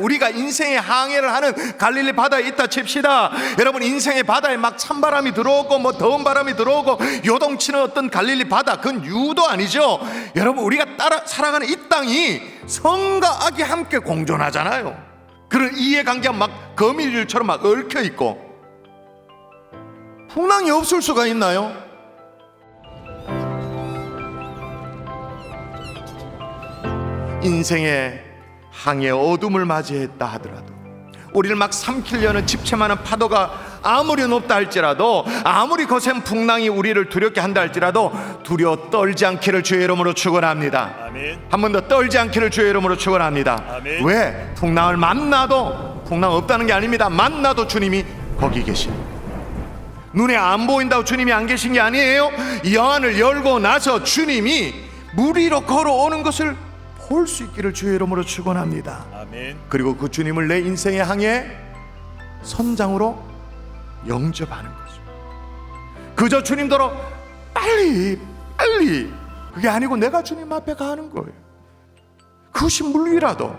우리가 인생의 항해를 하는 갈릴리 바다에 있다 칩시다. 여러분 인생의 바다에 막 찬바람이 들어오고 뭐 더운 바람이 들어오고 요동치는 어떤 갈릴리 바다 그건 유도 아니죠. 여러분 우리가 따라 살아가는 이 땅이 성과 악이 함께 공존하잖아요. 그런 이해관계가 막 거미줄처럼 막 얽혀 있고 풍랑이 없을 수가 있나요? 인생의 항해 어둠을 맞이했다 하더라도 우리를 막 삼키려는 집채만한 파도가 아무리 높다 할지라도 아무리 거센 풍랑이 우리를 두렵게 한다 할지라도 두려워 떨지 않기를 주의 이름으로 축원합니다. 한 번 더 떨지 않기를 주의 이름으로 축원합니다. 왜 풍랑을 만나도 풍랑 없다는 게 아닙니다. 만나도 주님이 거기 계십니다. 눈에 안 보인다고 주님이 안 계신 게 아니에요. 여한을 열고 나서 주님이 물 위로 걸어오는 것을 볼 수 있기를 주의 이름으로 축원합니다. 아멘. 그리고 그 주님을 내 인생의 항해 선장으로 영접하는 거죠. 그저 주님더러 빨리 빨리 그게 아니고 내가 주님 앞에 가는 거예요. 그것이 물 위라도